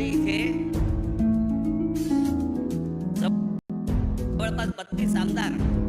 आणि हे जवळपास बत्तीस आमदार.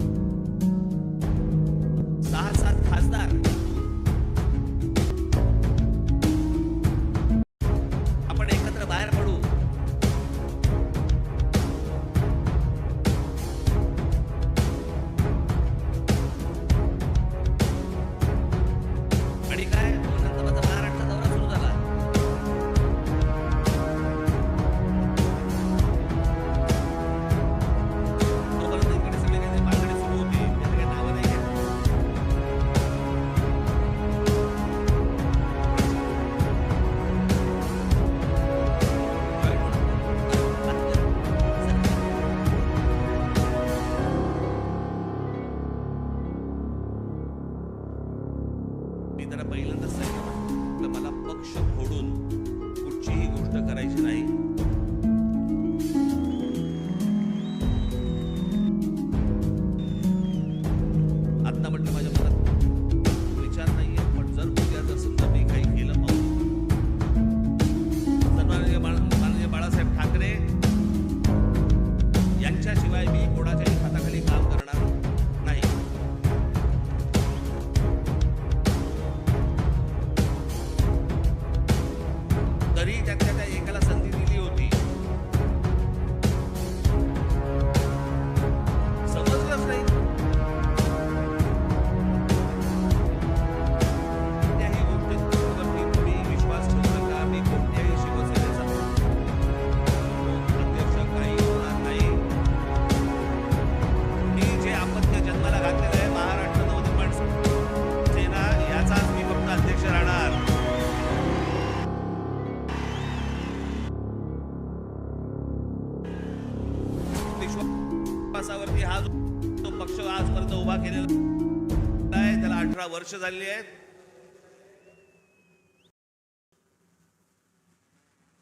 वर्ष झालेली आहेत.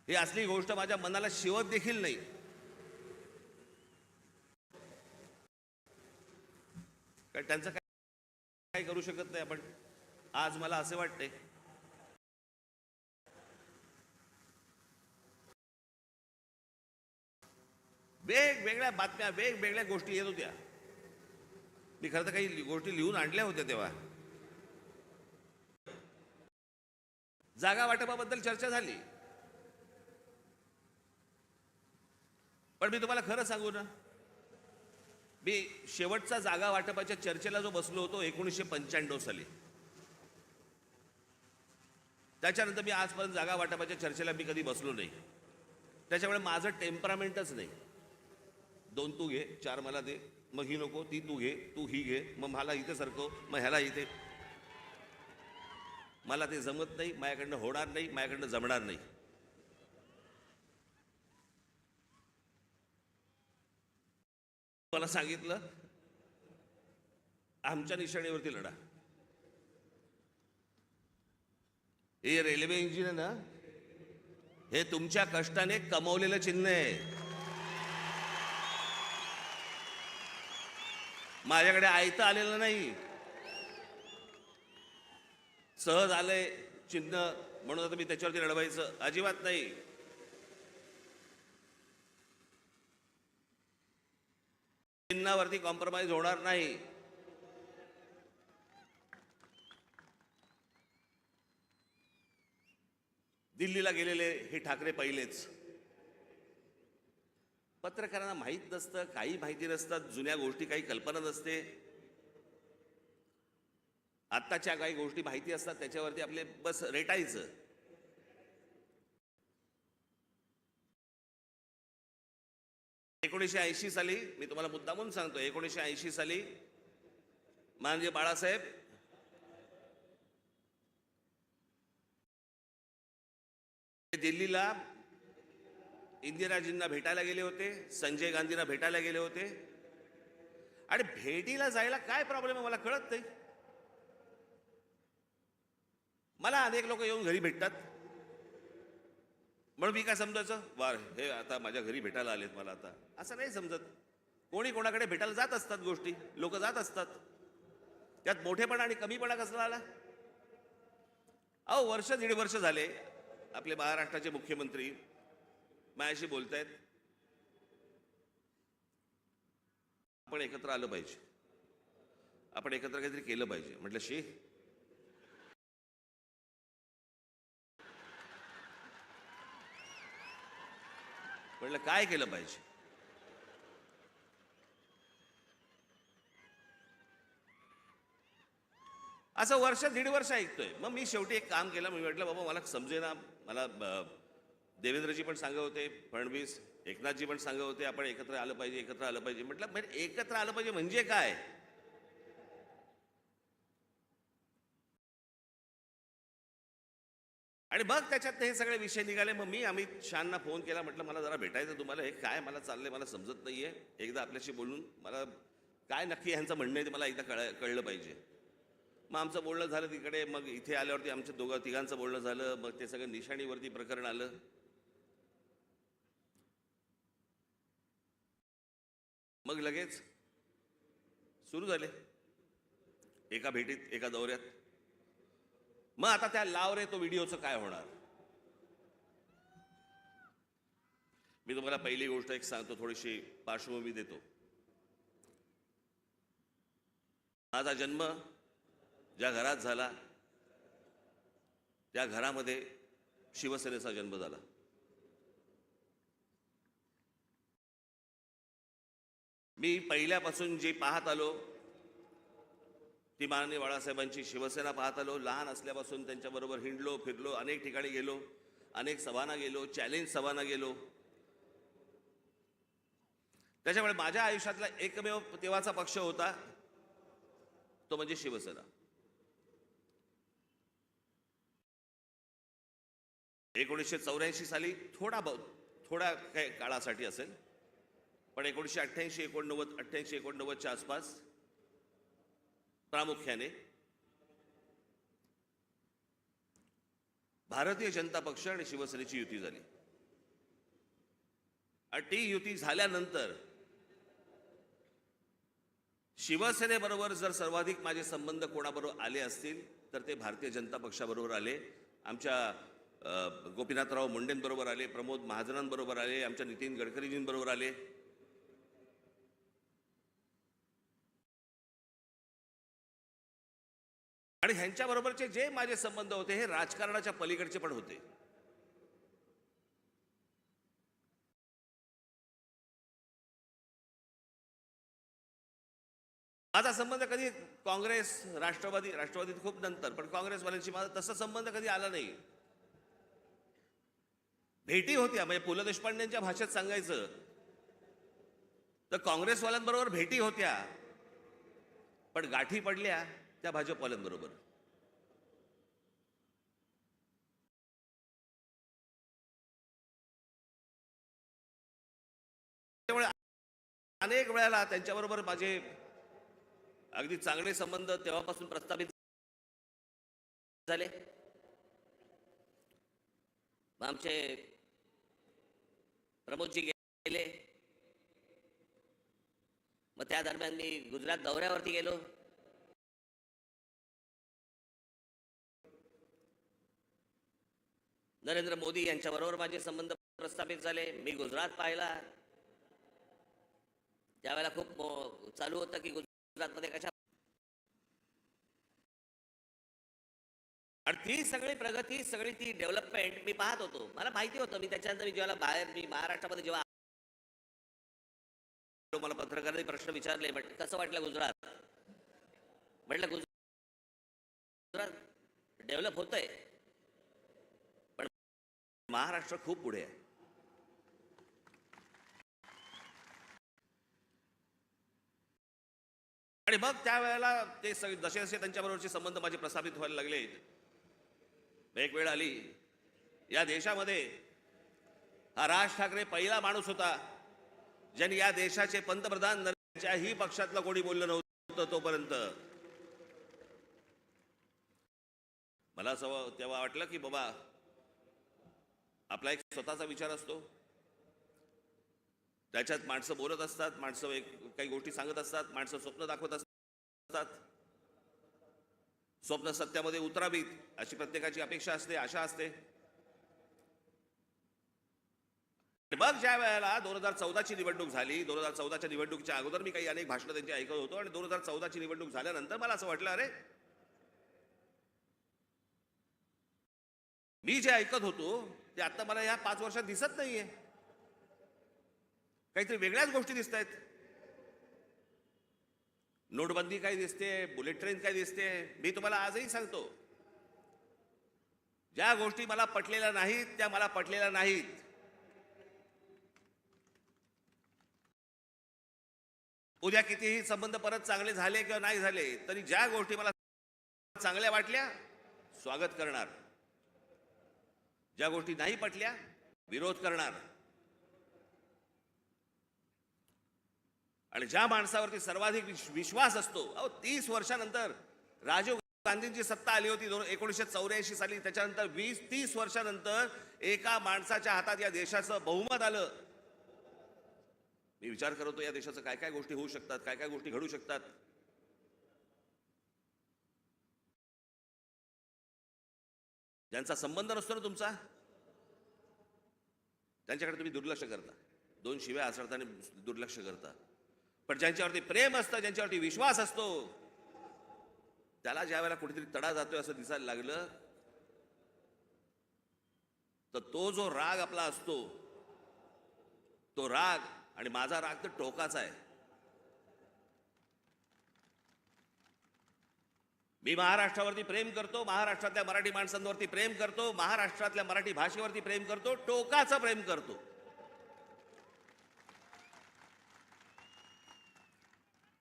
ही असली गोष्ट माझ्या मनाला शिवत देखील नाही. कारण त्यांचं काय काय करू शकत नाही आपण. आज मला असे वाटते. वेगवेगळ्या बातम्या वेगवेगळ्या गोष्टी येत होत्या. मी खरं तर काही गोष्टी लिहून आणल्या होत्या तेव्हा. जागा वाटपाबद्दल चर्चा झाली. पण मी तुम्हाला खरं सांगू ना मी शेवटचा जागा वाटपाच्या चर्चेला जो बसलो होतो एकोणीसशे पंच्याण्णव साली. त्याच्यानंतर मी आजपर्यंत जागा वाटपाच्या चर्चेला मी कधी बसलो नाही. त्याच्यामुळे माझं टेम्परामेंटच नाही. दोन तू घे चार मला दे मग ही नको ती तू घे तू ही घे मग मला इथे सरकव मग ह्याला इथे. मला ते जमत नाही माझ्याकडनं होणार नाही माझ्याकडनं जमणार नाही. मला सांगितलं आमच्या निशाणीवरती लढा. हे रेल्वे इंजिन आहे ना हे तुमच्या कष्टाने कमवलेलं चिन्ह आहे. माझ्याकडे आयतं आलेलं नाही. सहज आलंय चिन्ह म्हणून आता मी त्याच्यावरती लढवायचं. अजिबात नाही. चिन्हावरती कॉम्प्रोमाइज होणार नाही. दिल्लीला गेलेले हे ठाकरे पहिलेच. पत्रकारांना माहीत नसतं काही माहिती नसतात जुन्या गोष्टी काही कल्पना नसते. आत्ताच्या काही गोष्टी माहिती असतात त्याच्यावरती आपले बस रेटायचं. एकोणीसशे ऐंशी साली मी तुम्हाला मुद्दामून सांगतो एकोणीसशे ऐंशी साली माननीय बाळासाहेब दिल्लीला इंदिराजींना भेटायला गेले होते संजय गांधींना भेटायला गेले होते. आणि भेटीला जायला काय प्रॉब्लेम आहे मला कळत नाही. मला अनेक लोक येऊन घरी भेटतात. म्हणून मी काय समजायचं? वा हे आता माझ्या घरी भेटायला आलेत मला आता. असं नाही समजत. कोणी कोणाकडे भेटायला जात असतात गोष्टी. लोक जात असतात. त्यात मोठेपणा आणि कमीपणा कसला आला? अहो वर्ष दीड वर्ष झाले आपले महाराष्ट्राचे मुख्यमंत्री माझ्याशी आहेत आपण एकत्र आलं पाहिजे. आपण एकत्र काहीतरी केलं पाहिजे. म्हटलं शी म्हटलं काय केलं पाहिजे? असं वर्ष दीड वर्ष ऐकतोय. मग मी शेवटी एक काम केलं मी म्हटलं बाबा मला समजेना मला देवेंद्रजी पण सांगत होते फडणवीस एकनाथजी पण सांगत होते आपण एकत्र आलं पाहिजे एकत्र आलं पाहिजे. म्हटलं म्हणजे एकत्र आलं पाहिजे म्हणजे काय? आणि मग त्याच्यात हे सगळे विषय निघाले. मग मी अमित शहाना फोन केला म्हटलं मला जरा भेटायचं तुम्हाला. हे काय मला चाललंय मला समजत नाही आहे एकदा आपल्याशी बोलून मला काय नक्की ह्यांचं म्हणणं आहे ते मला एकदा कळ कळलं पाहिजे. मग आमचं बोलणं झालं तिकडे. मग इथे आल्यावरती आमच्या दोघं तिघांचं बोलणं झालं. मग ते सगळं निशाणीवरती प्रकरण आलं. मग लगेच सुरू झाले. एका भेटीत एका दौऱ्यात. मग आता त्या लाव रे तो व्हिडिओचं काय होणार? मी तुम्हाला पहिली गोष्ट एक सांगतो थोडीशी पार्श्वभूमी देतो. माझा जन्म ज्या घरात झाला त्या घरामध्ये शिवसेनेचा जन्म झाला. मी पहिल्यापासून जे पाहत आलो ती माननीय बाळासाहेबांची शिवसेना पाहत आलो लहान असल्यापासून त्यांच्याबरोबर हिंडलो फिरलो अनेक ठिकाणी गेलो अनेक सभांना गेलो चॅलेंज सभांना गेलो. त्याच्यामुळे माझ्या आयुष्यातला एकमेव तेव्हाचा पक्ष होता तो म्हणजे शिवसेना. एकोणीसशे चौऱ्याऐंशी साली थोडा थोड्या काही काळासाठी असेल पण एकोणीसशे अठ्ठ्याऐंशी एकोणनव्वद अठ्ठ्याऐंशी एकोणनव्वदच्या आसपास प्रामुख्याने भारतीय जनता पक्ष आणि शिवसेनेची युती झाली. आणि ती युती झाल्यानंतर शिवसेनेबरोबर जर सर्वाधिक माझे संबंध कोणाबरोबर आले असतील तर ते भारतीय जनता पक्षाबरोबर आले. आमच्या गोपीनाथराव मुंडेंबरोबर आले प्रमोद महाजनांबरोबर आले आमच्या नितीन गडकरीजींबरोबर आले. आणि ह्यांच्याबरोबरचे जे माझे संबंध होते हे राजकारणाच्या पलीकडचे पण होते. माझा संबंध कधी काँग्रेस राष्ट्रवादी राष्ट्रवादीत खूप नंतर पण काँग्रेसवाल्यांशी माझा तसा संबंध कधी आला नाही भेटी होत्या म्हणजे पु ल देशपांडेंच्या भाषेत सांगायचं तर काँग्रेसवाल्यांबरोबर भेटी होत्या पण गाठी पडल्या. त्या भाजपवाल्यांबरोबर. त्यामुळे अनेक वेळेला त्यांच्याबरोबर माझे अगदी चांगले संबंध तेव्हापासून प्रस्थापित झाले. मग आमचे प्रमोदजी गेले. मग त्या दरम्यान मी गुजरात दौऱ्यावरती गेलो. नरेंद्र मोदी यांच्याबरोबर माझे संबंध प्रस्थापित झाले. मी गुजरात पाहिला. त्यावेळेला खूप चालू होतं की गुजरातमध्ये कशा आणि ती सगळी प्रगती सगळी ती डेव्हलपमेंट मी पाहत होतो. मला माहिती होतं मी त्याच्यानंतर मी जेव्हा बाहेर मी महाराष्ट्रामध्ये जेव्हा मला पत्रकारांनी प्रश्न विचारले म्हटलं कसं वाटलं गुजरात? म्हटलं गुजरात डेव्हलप होतंय. महाराष्ट्र खूप पुढे आहे. आणि मग त्यावेळेला ते सगळे जसे जसे त्यांच्याबरोबरचे संबंध माझे प्रस्थापित व्हायला लागले एक वेळ आली या देशामध्ये हा राज ठाकरे पहिला माणूस होता ज्यांनी या देशाचे पंतप्रधान नरेंद्रच्याही पक्षातलं कोणी बोललं नव्हतं तोपर्यंत. मला असं तेव्हा वाटलं की बाबा आपला एक स्वतःचा विचार असतो. त्याच्यात माणसं बोलत असतात माणसं एक काही गोष्टी सांगत असतात माणसं स्वप्न दाखवत असतात. स्वप्न सत्यामध्ये उतरावीत अशी प्रत्येकाची अपेक्षा असते आशा असते. मग ज्या वेळेला दोन हजार चौदाची निवडणूक झाली दोन हजार चौदाच्या निवडणुकीच्या अगोदर मी काही अनेक भाषणं त्यांची ऐकत होतो आणि दोन हजार चौदाची निवडणूक झाल्यानंतर मला असं वाटलं अरे! मी जे ऐकत होतो ते आता मला या पाच वर्षात दिसत नाहीये. काहीतरी वेगळ्याच गोष्टी दिसत आहेत नोटबंदी काय दिसते बुलेट ट्रेन काय दिसते मी तुम्हाला आजही सांगतो. ज्या गोष्टी मला पटलेल्या नाहीत त्या मला पटलेल्या नाहीत. उद्या कितीही संबंध परत चांगले झाले किंवा नाही झाले तरी ज्या गोष्टी मला चांगल्या वाटल्या स्वागत करणार. ज्या गोष्टी नाही पटल्या विरोध करणार. आणि ज्या माणसावरती सर्वाधिक विश्वास असतो अहो तीस वर्षानंतर राजीव गांधींची सत्ता आली होती दोन एकोणीसशे चौऱ्याऐंशी साली त्याच्यानंतर वीस तीस वर्षानंतर एका माणसाच्या हातात या देशाचं बहुमत आलं. मी विचार करतो या देशाचं काय काय गोष्टी होऊ शकतात काय काय गोष्टी घडू शकतात? ज्यांचा संबंध नसतो ना तुमचा त्यांच्याकडे तुम्ही दुर्लक्ष करता. दोन शिव्या आसळताना दुर्लक्ष करता. पण ज्यांच्यावरती प्रेम असतं ज्यांच्यावरती विश्वास असतो त्याला ज्या वेळेला कुठेतरी तडा जातोय असं दिसायला लागलं तर तो जो राग आपला असतो तो राग आणि माझा राग तर टोकाचा आहे. मी महाराष्ट्रावरती प्रेम करतो महाराष्ट्रातल्या मराठी माणसांवरती प्रेम करतो महाराष्ट्रातल्या मराठी भाषेवरती प्रेम करतो टोकाचं प्रेम करतो.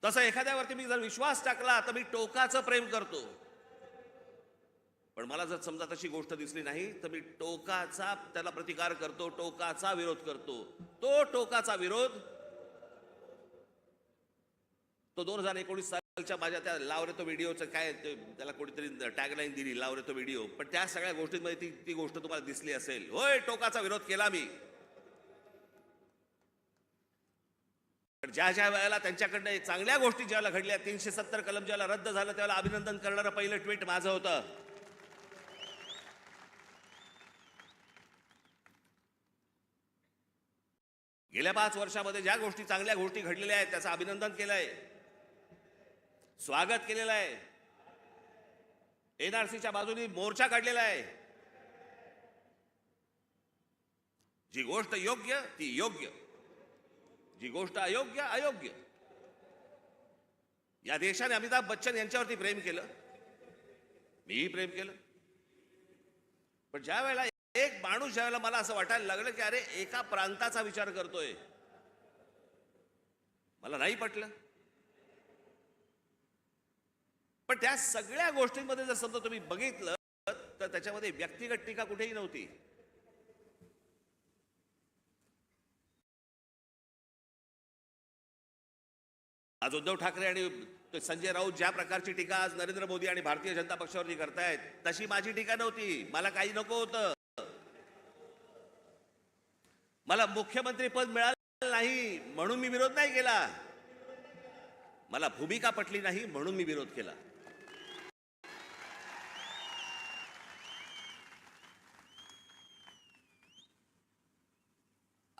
तसं एखाद्यावरती मी जर विश्वास टाकला तर मी टोकाचं प्रेम करतो. पण मला जर समजा तशी गोष्ट दिसली नाही तर मी टोकाचा त्याला प्रतिकार करतो टोकाचा विरोध करतो. तो टोकाचा विरोध तो दोन हजार एकोणीस सालच्या माझ्या त्या लावरे तो व्हिडिओचं काय त्याला कोणीतरी टॅगलाईन दिली लाव रे तो व्हिडिओ. पण त्या सगळ्या गोष्टींमध्ये ती ती गोष्ट तुम्हाला दिसली असेल. होय टोकाचा विरोध केला मी. पण ज्या ज्या वेळेला त्यांच्याकडनं चांगल्या गोष्टी ज्याला घडल्या तीनशे सत्तर कलम ज्याला रद्द झालं त्याला अभिनंदन करणारं पहिलं ट्विट माझं होतं. गेल्या पाच वर्षामध्ये ज्या गोष्टी चांगल्या गोष्टी घडलेल्या आहेत त्याचं अभिनंदन केलंय. स्वागत केलेलं आहे. एनआरसीच्या बाजूने मोर्चा काढलेला आहे. जी गोष्ट योग्य ती योग्य. जी गोष्ट अयोग्य अयोग्य. या देशाने अमिताभ बच्चन यांच्यावरती प्रेम केलं. मीही प्रेम केलं. पण ज्या वेळेला एक माणूस ज्या वेळेला मला असं वाटायला लागलं की अरे एका प्रांताचा विचार करतोय. मला नाही पटलं. पण त्या सगळ्या गोष्टींमध्ये जर समजा तुम्ही बघितलं तर त्याच्यामध्ये व्यक्तिगत टीका कुठेही नव्हती. आज उद्धव ठाकरे आणि संजय राऊत ज्या प्रकारची टीका आज नरेंद्र मोदी आणि भारतीय जनता पक्षावरती करतायत तशी माझी टीका नव्हती. मला काही नको होतं. मला मुख्यमंत्री पद मिळालं नाही म्हणून मी विरोध नाही केला. मला भूमिका पटली नाही म्हणून मी विरोध केला.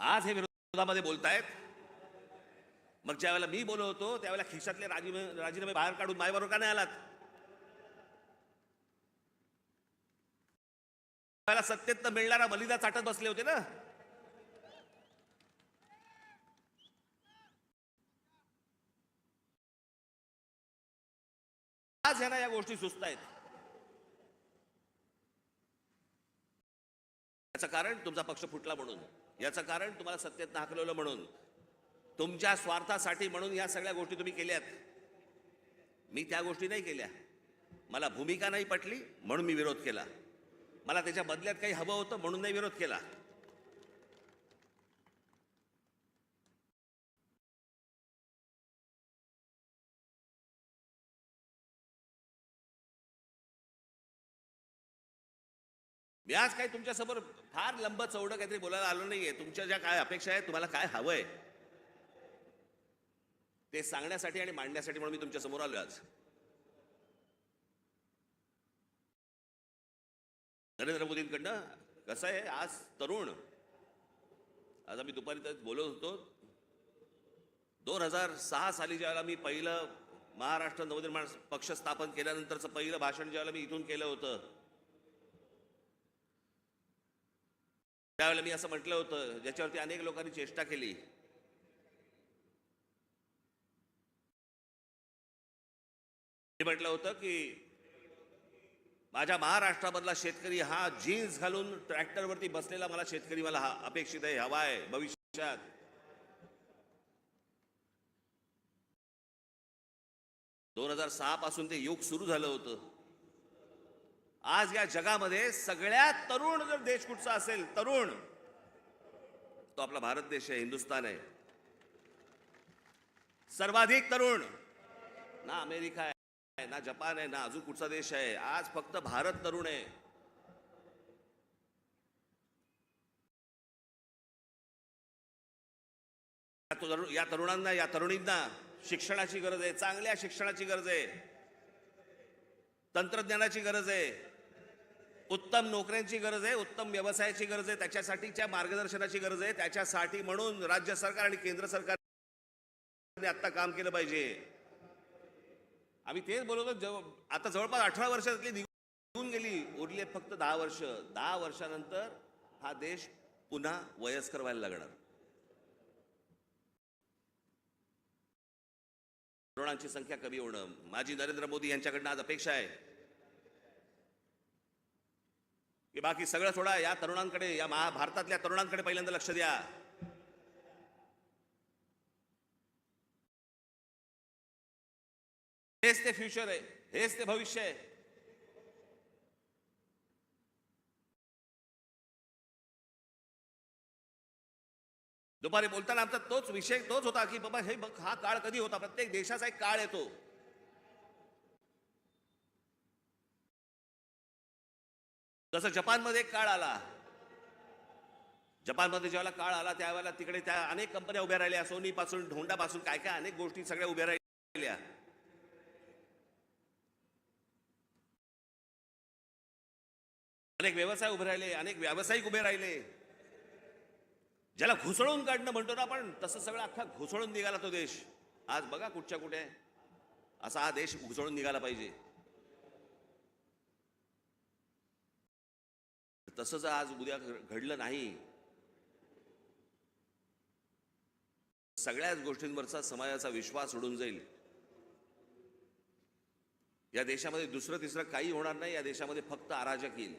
आज हे विरोधामध्ये बोलतायत. मग ज्यावेळेला मी बोलवतो होतो त्यावेळेला खिशातले राजीनामे राजीनामे बाहेर काढून माझ्याबरोबर का नाही आलात? त्यावेळेला सत्तेत मिळणारा मलिदा चाटत बसले होते ना? आज ह्यांना या गोष्टी सुचत आहेत त्याचं कारण तुमचा पक्ष फुटला म्हणून. याचं कारण तुम्हाला सत्तेत हाकलवलं म्हणून. तुमच्या स्वार्थासाठी म्हणून या सगळ्या गोष्टी तुम्ही केल्यात. मी त्या गोष्टी नाही केल्या. मला भूमिका नाही पटली म्हणून मी विरोध केला. मला त्याच्या बदल्यात काही हवं होतं म्हणून नाही विरोध केला. मी आज काही तुमच्यासमोर फार लंब चौडं काहीतरी बोलायला आलो नाहीये. तुमच्या ज्या काय अपेक्षा आहेत तुम्हाला काय हवंय? ते सांगण्यासाठी आणि मांडण्यासाठी म्हणून मी तुमच्यासमोर आलो आज. नरेंद्र मोदींकडनं कसं आहे आज तरुण. आज आम्ही दुपारी तर बोलत होतो. दोन हजार सहा साली ज्यावेळेला मी पहिलं महाराष्ट्र नवनिर्माण पक्ष स्थापन केल्यानंतरचं पहिलं भाषण ज्यावेळेला मी इथून केलं होतं त्यावेळेला मी असं म्हटलं होतं ज्याच्यावरती अनेक लोकांनी चेष्टा केली. मी म्हटलं होतं की माझ्या महाराष्ट्रामधला शेतकरी हा जीन्स घालून ट्रॅक्टरवरती बसलेला मला शेतकरी मला हा अपेक्षित आहे हवा आहे भविष्यात. दोन हजार सहा पासून ते युग सुरू झालं होतं. आज या जगामध्ये सगळ्यात तरुण जर देश कुठचा असेल तरुण तो आपला भारत देश आहे हिंदुस्थान आहे. सर्वाधिक तरुण ना अमेरिका आहे ना जपान आहे ना अजून कुठचा देश आहे आज फक्त भारत तरुण आहे. या या तरुणांना या तरुणींना शिक्षणाची गरज आहे चांगल्या शिक्षणाची गरज आहे. तंत्रज्ञानाची गरज आहे. उत्तम नोकऱ्यांची गरज आहे उत्तम व्यवसायाची गरज आहे त्याच्यासाठीच्या मार्गदर्शनाची गरज आहे त्याच्यासाठी म्हणून राज्य सरकार आणि केंद्र सरकारने आता काम केलं पाहिजे. आम्ही तेच बोलवतो जव आता जवळपास अठरा वर्षातली निघून गेली उरली फक्त दहा वर्ष. दहा वर्षानंतर हा देश पुन्हा वयस्कर व्हायला लागणार. तरुणांची संख्या कमी होणं माझी नरेंद्र मोदी यांच्याकडनं आज अपेक्षा आहे. की बाकी सगळं सोडा या तरुणांकडे या महा भारतातल्या तरुणांकडे पहिल्यांदा लक्ष द्या. हेच ते फ्युचर आहे हेच ते भविष्य आहे. दुपारी बोलताना आमचा तोच विषय तोच होता की बाबा हे बघ हा काळ कधी होता? प्रत्येक देशाचा एक काळ येतो. जसं जपानमध्ये एक काळ आला. जपानमध्ये ज्यावेळेला काळ आला त्यावेळेला तिकडे त्या अनेक कंपन्या उभ्या राहिल्या. सोनी पासून काय काय अनेक गोष्टी सगळ्या उभ्या राहिल्या. अनेक व्यवसाय उभे राहिले अनेक व्यावसायिक उभे राहिले. ज्याला घुसळून काढणं म्हणतो ना आपण तसं सगळं अख्खा घुसळून निघाला तो देश. आज बघा कुठच्या कुठे आहे. असा हा देश घुसळून निघाला पाहिजे. तसंच आज उद्या घडलं नाही. सगळ्याच गोष्टींवरचा समाजाचा विश्वास उडून जाईल. या देशामध्ये दुसरं तिसरं काही होणार नाही या देशामध्ये फक्त अराजक येईल.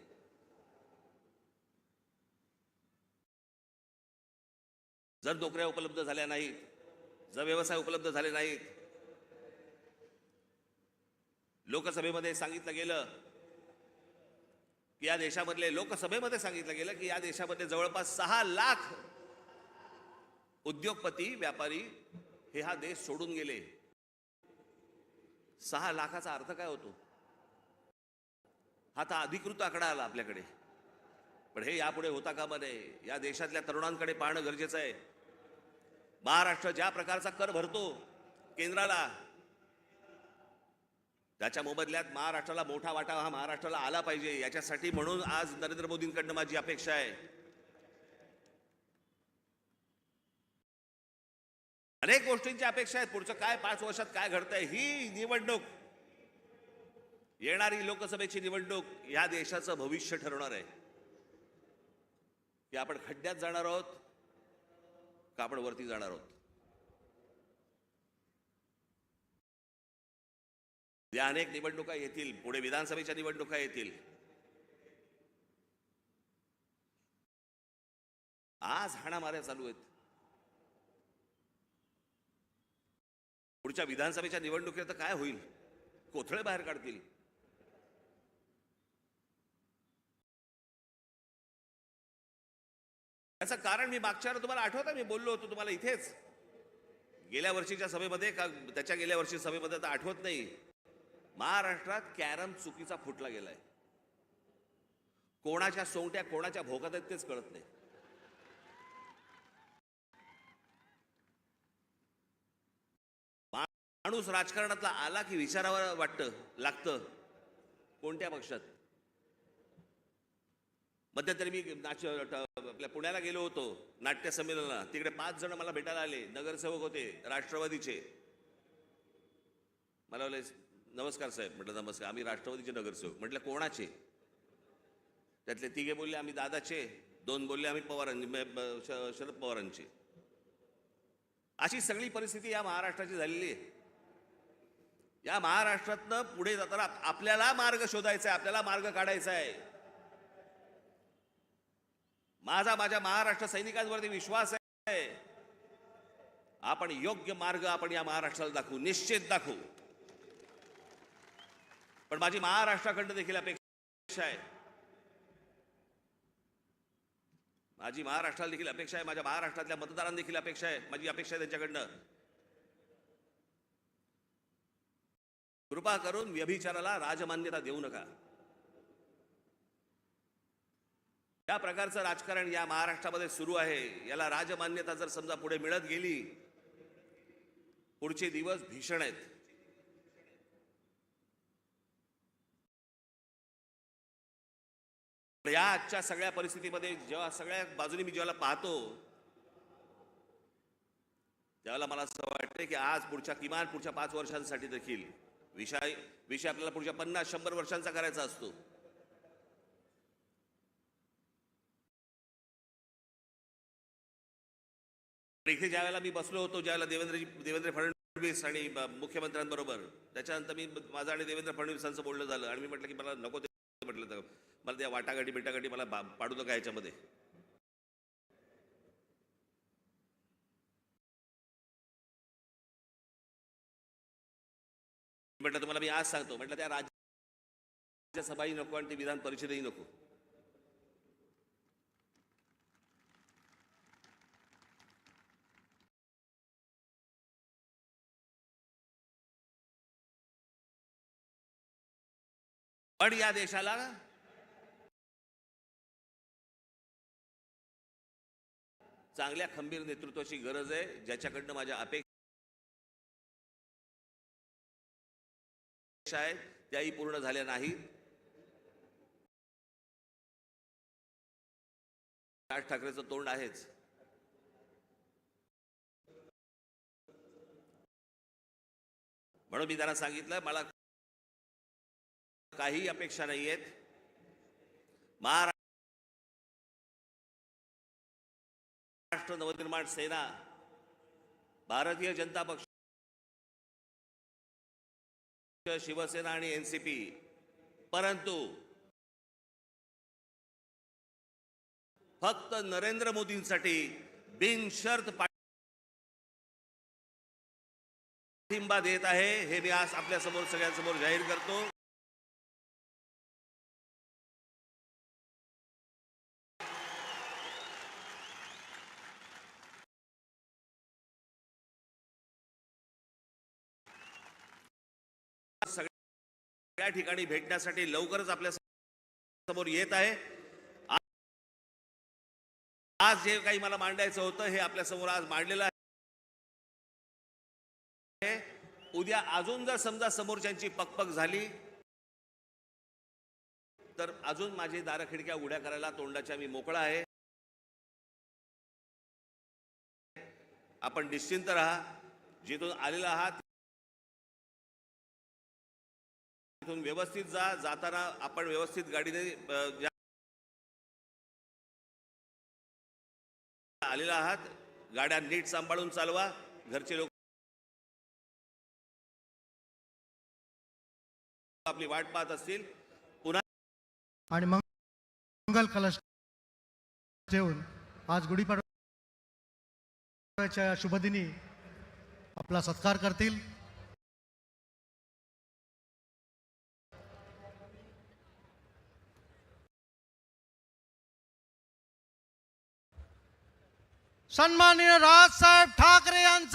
जर नोकऱ्या उपलब्ध झाल्या नाहीत जर व्यवसाय उपलब्ध झाले नाहीत लोकसभेमध्ये सांगितलं गेलं की या देशामधले लोकसभेमध्ये सांगितलं गेलं की या देशामध्ये जवळपास सहा लाख उद्योगपती व्यापारी हे हा देश सोडून गेले. सहा लाखाचा अर्थ काय होतो? हा आता अधिकृत आकडा आला आपल्याकडे. पण हे यापुढे होता कामा नये. या देशातल्या तरुणांकडे पाहणं गरजेचं आहे. महाराष्ट्र ज्या प्रकारचा कर भरतो केंद्राला त्याच्या मोबदल्यात महाराष्ट्राला मोठा वाटा हा महाराष्ट्राला आला पाहिजे. याच्यासाठी म्हणून आज नरेंद्र मोदींकडनं माझी अपेक्षा आहे. अनेक गोष्टींची अपेक्षा आहेत. पुढचं काय पाच वर्षात काय घडतंय ही निवडणूक. येणारी लोकसभेची निवडणूक या देशाचं भविष्य ठरवणार आहे. की आपण खड्ड्यात जाणार आहोत का आपण वरती जाणार आहोत? या अनेक निवडणुका येतील पुढे विधानसभेच्या निवडणुका येतील. आज हाणामाऱ्या चालू आहेत. पुढच्या विधानसभेच्या निवडणुकीत तर काय होईल? कोथळे बाहेर काढतील. याचं कारण मी मागच्या तुम्हाला आठवतं मी बोललो होतो तुम्हाला इथेच. गेल्या वर्षीच्या सभेमध्ये का त्याच्या गेल्या वर्षी सभेमध्ये तर आठवत नाही. महाराष्ट्रात कॅरम चुकीचा फुटला गेलाय. कोणाच्या सोंगट्या कोणाच्या भोगात आहेत तेच कळत नाही. माणूस राजकारणातला आला की विचारावर वाटतं लागतं. कोणत्या पक्षात? मध्यंतरी मी नाच आपल्या पुण्याला गेलो होतो नाट्य संमेलनाला. तिकडे पाच जण मला भेटायला आले. नगरसेवक होते राष्ट्रवादीचे. मला बोलले नमस्कार साहेब म्हटलं नमस्कार. आम्ही राष्ट्रवादीचे नगरसेवक. म्हटलं कोणाचे? त्यातले तिघे बोलले आम्ही दादाचे. दोन बोलले आम्ही पवारांचे शरद पवारांचे. अशी सगळी परिस्थिती या महाराष्ट्राची झालेली आहे. या महाराष्ट्रातनं पुढे जाताना आपल्याला मार्ग शोधायचा आहे आपल्याला मार्ग काढायचा आहे. माझा माझ्या महाराष्ट्र सैनिकांवरती विश्वास आहे. आपण योग्य मार्ग आपण या महाराष्ट्राला दाखवू निश्चित दाखवू. पण माझी महाराष्ट्राकडनं देखील अपेक्षा आहे. माझी महाराष्ट्राला देखील अपेक्षा आहे माझ्या महाराष्ट्रातल्या मतदारांना देखील अपेक्षा आहे माझी अपेक्षा आहे त्यांच्याकडनं. कृपा करून व्यभिचाराला राजमान्यता देऊ नका. या प्रकारचं राजकारण या महाराष्ट्रामध्ये सुरू आहे. याला राजमान्यता जर समजा पुढे मिळत गेली पुढचे दिवस भीषण आहेत. म्हणजे या आजच्या सगळ्या परिस्थितीमध्ये जेव्हा सगळ्या बाजूने मी जेव्हा पाहतो त्यावेळेला मला असं वाटतं की आज पुढच्या किमान पुढच्या पाच वर्षांसाठी देखील विषय विषय आपल्याला पुढच्या पन्नास शंभर वर्षांचा करायचा असतो. इथे ज्या वेळेला मी बसलो होतो ज्यावेळेला देवेंद्रजी देवेंद्र फडणवीस आणि मुख्यमंत्र्यांबरोबर त्याच्यानंतर मी माझं आणि देवेंद्र फडणवीसांचं बोलणं झालं आणि मी म्हटलं की मला नको म्हटलं तर मला त्या वाटाघाटी बिटाघाटी मला बा- पाडू नका याच्यामध्ये. म्हटलं तुम्हाला मी आज सांगतो. म्हटलं त्या राज्यसभाही नको आणि ती विधान परिषदही नको. पण या देशाला चांगल्या खंबीर नेतृत्वाची गरज आहे ज्याच्याकडनं माझ्या अपेक्षा आहेत त्याही पूर्ण झाल्या नाहीत. राज ठाकरेचं तोंड आहेच. म्हणून मी त्यांना सांगितलं मला काही अपेक्षा नाही आहेत महाराष्ट्र नवनिर्माण सेना भारतीय जनता पक्ष शिवसेना आणि एनसीपी परंतु फक्त नरेंद्र मोदींसाठी बिनशर्त पाठिंबा देत आहे हे मी आज आपल्यासमोर सगळ्यांसमोर जाहीर करतो. त्या ठिकाणी भेटण्यासाठी लवकरच आपल्यासमोर येत आहे. आज जे काही मला मांडायचं होतं हे आपल्यासमोर आज मांडलेलं आहे. उद्या अजून जर समजा समोरच्यांची पकपक झाली तर अजून माझी दारखिडक्या उड्या करायला तोंडाच्या मी मोकळा आहे. आपण निश्चिंत राहा. जिथून आलेला आहात इथून व्यवस्थित जा जाताना आपण व्यवस्थित गाडीने आलेला आहात गाड्या नीट सांभाळून चालवा घरचे लोक आपली वाट पाहत असतील. पुन्हा आणि मग मंगल कलश ठेवून आज गुढीपाडव्याच्या शुभदिनी आपला सत्कार करतील. सन्माननीय राजसाहेब ठाकरे यांचा.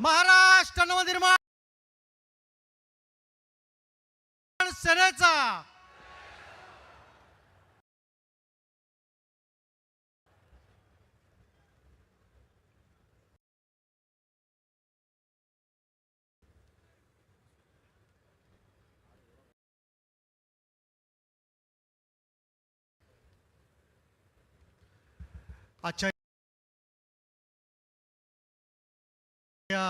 महाराष्ट्र नवनिर्माण सेनेचा आजच्या या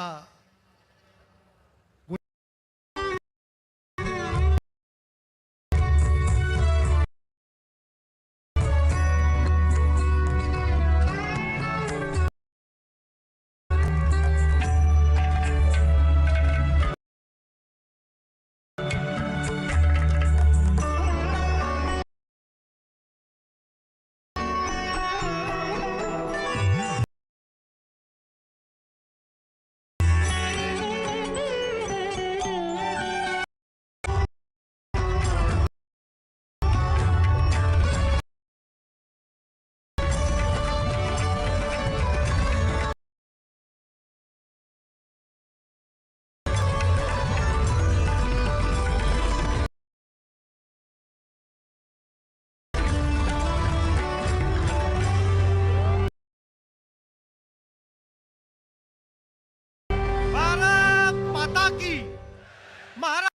महाराज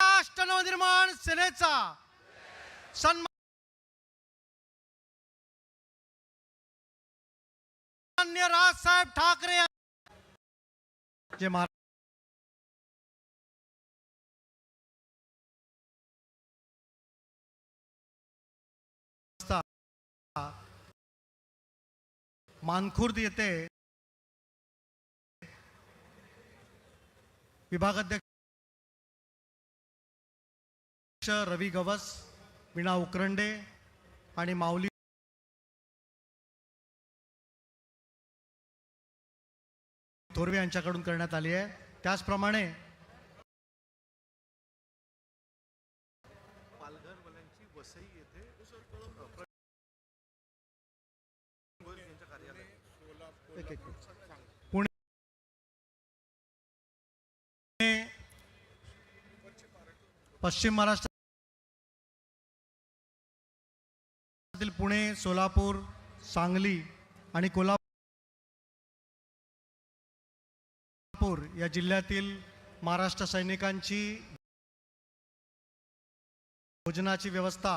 राष्ट्र नवनिर्माण सेनेचा सन्मान्य राजसाहेब ठाकरे जे महाराज मानखुर्द येथे विभागाध्यक्ष रवी गवस मीना उकरंडे आणि माऊली थोरवे यांच्याकडून करण्यात आली आहे. त्याचप्रमाणे एक- एक- पुणे पश्चिम महाराष्ट्रातील पुणे सोलापूर सांगली आणि कोल्हापूर या जिल्ह्यातील महाराष्ट्र सैनिकांची भोजनाची व्यवस्था